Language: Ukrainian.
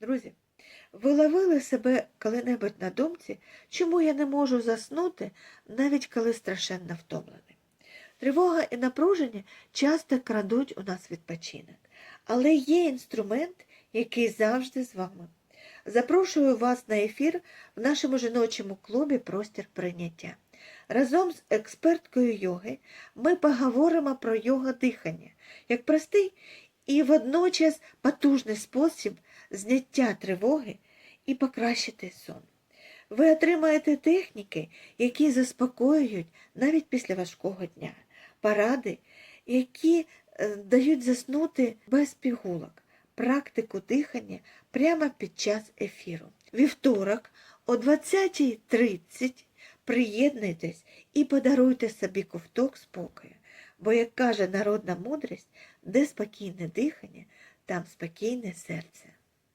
Друзі, ви ловили себе коли-небудь на думці, чому я не можу заснути, навіть коли страшенно втомлений. Тривога і напруження часто крадуть у нас відпочинок, але є інструмент, який завжди з вами. Запрошую вас на ефір в нашому жіночому клубі Простір прийняття. Разом з експерткою йоги ми поговоримо про йога дихання як простий і водночас потужний спосіб зняття тривоги і покращити сон. Ви отримаєте техніки, які заспокоюють навіть після важкого дня, поради, які е, дають заснути без пігулок, практику дихання прямо під час ефіру. Вівторок о 20.30 приєднуйтесь і подаруйте собі ковток спокою, бо, як каже народна мудрість, де спокійне дихання, там спокійне серце.